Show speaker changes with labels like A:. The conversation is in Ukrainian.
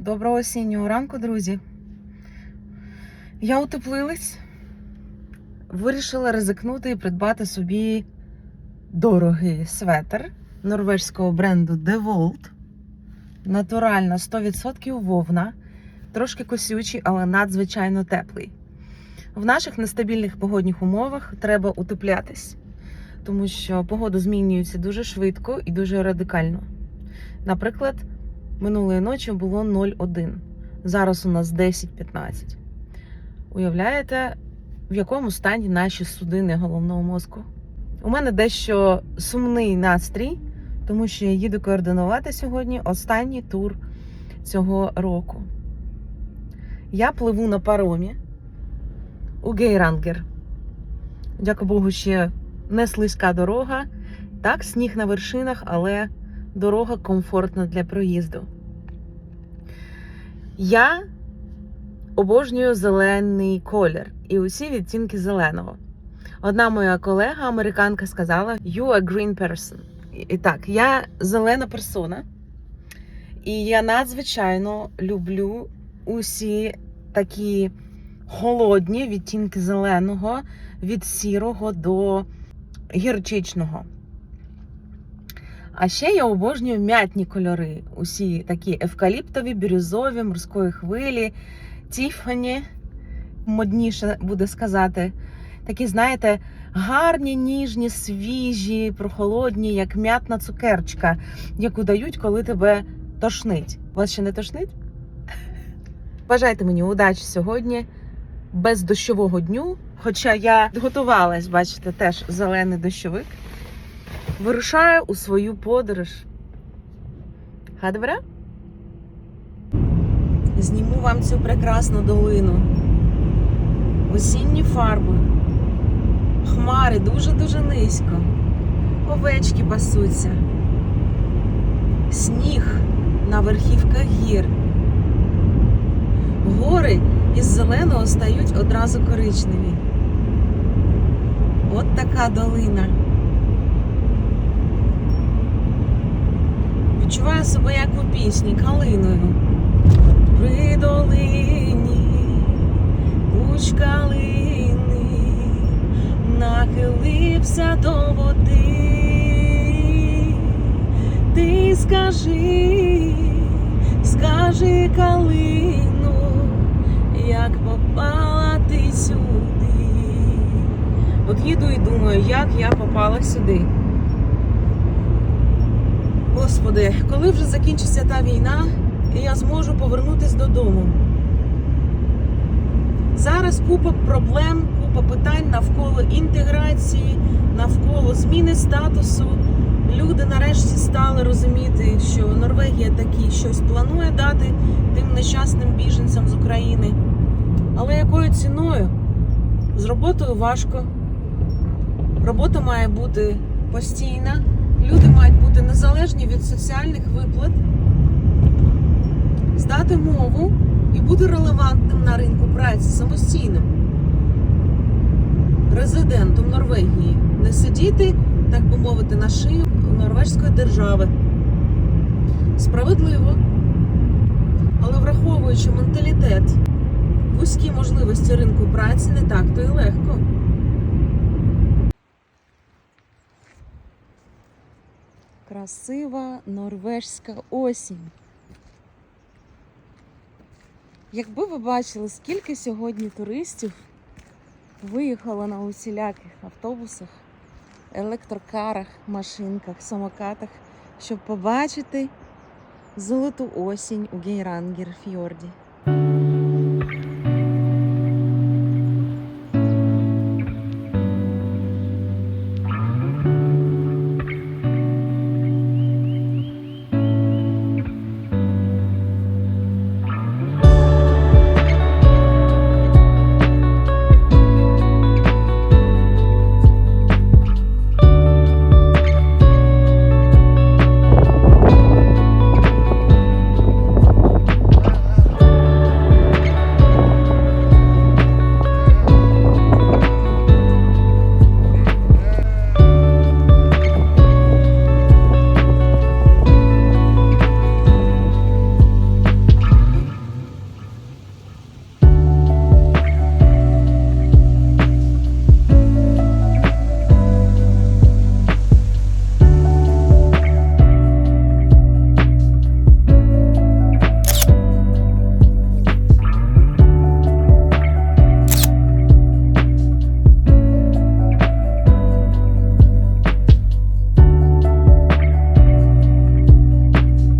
A: Доброго осіннього ранку, друзі. Я утеплилась, вирішила ризикнути і придбати собі дорогий светр норвежського бренду DeWalt. Натуральна 100% вовна, трошки косючий, але надзвичайно теплий. В наших нестабільних погодних умовах треба утеплятись, тому що погода змінюється дуже швидко і дуже радикально. Наприклад, минулої ночі було 0,1. Зараз у нас 10-15. Уявляєте, в якому стані наші судини головного мозку? У мене дещо сумний настрій, тому що я їду координувати сьогодні останній тур цього року. Я пливу на паромі у Гейрангер. Дякую Богу, ще не слизька дорога. Так, сніг на вершинах, але дорога комфортна для проїзду. Я обожнюю зелений колір і усі відтінки зеленого. Одна моя колега, американка, сказала: You a green person. І так, я зелена персона, і я надзвичайно люблю усі такі холодні відтінки зеленого від сірого до гірчичного. А ще я обожнюю м'ятні кольори. Усі такі евкаліптові, бірюзові, морської хвилі, Тіфані, модніше буде сказати. Такі, знаєте, гарні, ніжні, свіжі, прохолодні, як м'ятна цукерчка, яку дають, коли тебе тошнить. Вас ще не тошнить? Бажайте мені удачі сьогодні, без дощового дню. Хоча я готувалась, бачите, теж зелений дощовик. Вирушаю у свою подорож. Ха добре? Зніму вам цю прекрасну долину. Осінні фарби. Хмари дуже-дуже низько. Овечки пасуться. Сніг на верхівках гір. Гори із зеленого стають одразу коричневі. От така долина. Відчуваю себе як у пісні калиною. При долині луч калини нахилився до води. Ти скажи, скажи калину, як попала ти сюди. От їду і думаю, як я попала сюди. Господи, коли вже закінчиться та війна, і я зможу повернутися додому. Зараз купа проблем, купа питань навколо інтеграції, навколо зміни статусу. Люди нарешті стали розуміти, що Норвегія таки щось планує дати тим нещасним біженцям з України. Але якою ціною? З роботою важко. Робота має бути постійна. Люди мають бути незалежні від соціальних виплат, здати мову і бути релевантним на ринку праці самостійним. Резидентом Норвегії. Не сидіти, так би мовити, на шию норвежської держави. Справедливо. Але враховуючи менталітет, вузькі можливості ринку праці, не так то й легко. Красива норвежська осінь. Якби ви бачили, скільки сьогодні туристів виїхало на усіляких автобусах, електрокарах, машинках, самокатах, щоб побачити золоту осінь у Гейрангер фьорді.